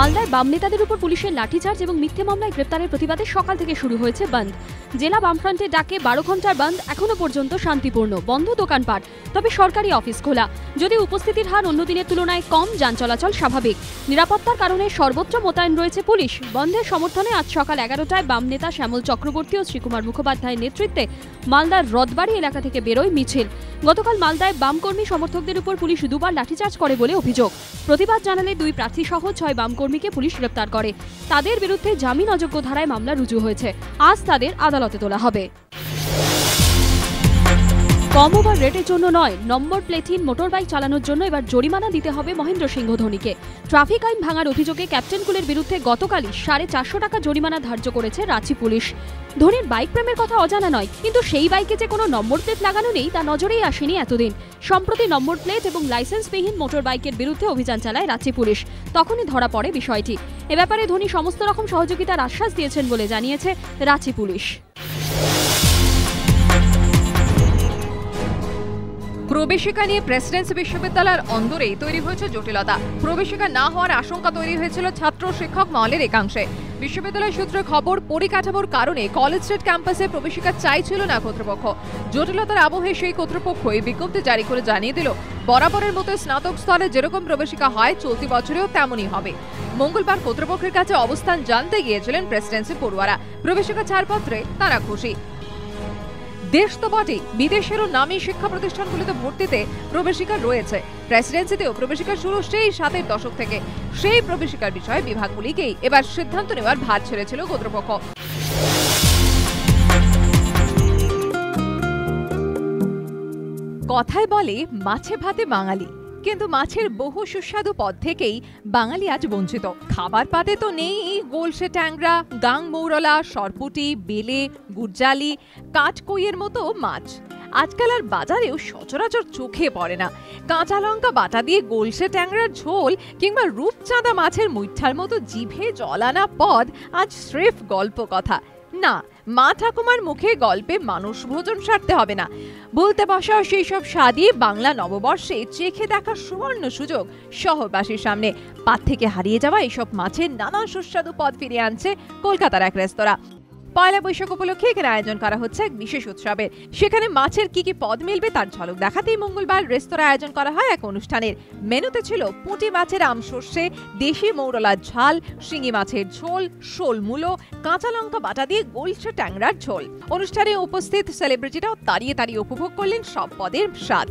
মালদায় বাম নেতাদের উপর পুলিশের লাঠিচার্জ এবং মিথ্যে মামলায় গ্রেপ্তারের প্রতিবাদে সকাল থেকে শুরু হয়েছে বন্ধ। জেলা বামফ্রন্টের ডাকে বারো ঘণ্টার বন্ধ এখনও পর্যন্ত শান্তিপূর্ণ, বন্ধ দোকানপাট, তবে সরকারি অফিস খোলা। যদি উপস্থিতির হার অন্য দিনের তুলনায় কম, যান চলাচল স্বাভাবিক। নিরাপত্তার কারণে সর্বোচ্চ মোতায়েন রয়েছে পুলিশ। বন্ধের সমর্থনে আজ সকাল এগারোটায় বাম নেতা শ্যামল চক্রবর্তী ও শ্রীকুমার মুখোপাধ্যায়ের নেতৃত্বে মালদার রথবাড়ি এলাকা থেকে বেরোয় মিছিল। গতকাল মালদায় বামকর্মী সমর্থকদের উপর পুলিশ দুবার লাঠিচার্জ করে বলে অভিযোগ। প্রতিবাদ জানালে দুই প্রার্থী সহ ছয় বামকর্মীকে পুলিশ গ্রেপ্তার করে। তাদের বিরুদ্ধে জামিন অযোগ্য ধারায় মামলা রুজু হয়েছে। আজ তাদের আদালতে তোলা হবে। কম ওভার রেটের জন্য নয়, নম্বর প্লেথিন মোটরবাইক চালানোর জন্য এবার জরিমানা দিতে হবে মহেন্দ্র সিংহ ধোনিকে। ট্রাফিক আইন ভাঙার অভিযোগে ক্যাপ্টেন কুলের বিরুদ্ধে গতকালই সাড়ে চারশো টাকা জরিমানা ধার্য করেছে রাঁচি পুলিশ। ধোনির বাইক প্রেমের কথা অজানা নয়, কিন্তু সেই বাইকে যে কোনো নম্বর প্লেট লাগানো নেই, তা নজরেই আসেনি এতদিন। সম্প্রতি নম্বর প্লেট এবং লাইসেন্সবিহীন মোটর বাইকের বিরুদ্ধে অভিযান চালায় রাঁচি পুলিশ। তখনই ধরা পড়ে বিষয়টি। এ ব্যাপারে ধোনি সমস্ত রকম সহযোগিতার আশ্বাস দিয়েছেন বলে জানিয়েছে রাঁচি পুলিশ। প্রবেশিকা নিয়ে প্রেসিডেন্সি বিশ্ববিদ্যালয়ের অন্দরেই তৈরি হয়েছে জটিলতা। প্রবেশিকা না হওয়ার আশঙ্কা তৈরি হয়েছিল ছাত্র শিক্ষক মহলের একাংশে। বিশ্ববিদ্যালয় সূত্রে খবর, পরিকাঠামোর কারণে কলেজ স্ট্রিট ক্যাম্পাসে প্রবেশিকা চাইছিল না কর্তৃপক্ষ। জটিলতার আবহে সেই কর্তৃপক্ষ কর্তৃপক্ষই বিজ্ঞপ্তি জারি করে জানিয়ে দিল, বরাবরের মতো স্নাতক স্তরে যেরকম প্রবেশিকা হয়, চলতি বছরেও তেমনই হবে। মঙ্গলবার কর্তৃপক্ষের কাছে অবস্থান জানতে গিয়েছিলেন প্রেসিডেন্সি পড়ুয়ারা। প্রবেশিকা ছাড়পত্রে তারা খুশি। দেশ তো বটেই। বিদেশেরও নামী শিক্ষা প্রতিষ্ঠানগুলিতে ভর্তিতে প্রবেশিকা রয়েছে। প্রেসিডেন্সিতেও প্রবেশিকা শুরু সেই সাতের দশক থেকে। সেই প্রবেশিকার বিষয়ে বিভাগগুলিকেই এবার সিদ্ধান্ত নেওয়ার ভার ছেড়েছিল কর্তৃপক্ষ। কথায় বলে, মাছে ভাতে বাঙালি। কিন্তু মাছের বহু সুস্বাদু পদ থেকেই বাঙালি আজ বঞ্চিত। খাবার পাতে তো নেই গোলসে ট্যাংরা, গাং মৌরলা, সরপুটি, বেলে গুরজালি কাঠকইয়ের মতো মাছ। আজকাল আর বাজারেও সচরাচর চোখে পড়ে না। কাঁচা লঙ্কা বাটা দিয়ে গোলসে ট্যাংরার ঝোল কিংবা রূপচাঁদা মাছের মুইঠার মতো জিভে জলানা পদ আজ স্রেফ গল্প কথা। না, মা ঠাকুমার মুখে গল্পে মানুষ ভোজন সারতে হবে না। বলতে বসা সেই সব স্বাদই বাংলা নববর্ষে চেখে দেখার সুবর্ণ সুযোগ শহরবাসীর সামনে। পাত থেকে হারিয়ে যাওয়া এইসব মাছের নানা সুস্বাদু পদ ফিরিয়ে আনছে কলকাতার এক রেস্তোরাঁ। পয়লা বৈশাখ উপলক্ষে এখানে আয়োজন করা হচ্ছে এক বিশেষ উৎসবের সেখানে মাছের কি কি পদ মিলবে তার ঝলক দেখাতেই মঙ্গলবার রেস্তোরাঁ আয়োজন করা হয় এক অনুষ্ঠানের। মেনুতে ছিল পুঁটি মাছের আম সর্ষে, দেশি মৌরলার ঝাল, শিঙি মাছের ঝোল, শোল মূলো, কাঁচা লঙ্কা বাটা দিয়ে গোলসে ট্যাংরার ঝোল। অনুষ্ঠানে উপস্থিত সেলিব্রিটিরাও তাড়িয়ে তাড়িয়ে উপভোগ করলেন সব পদের স্বাদ।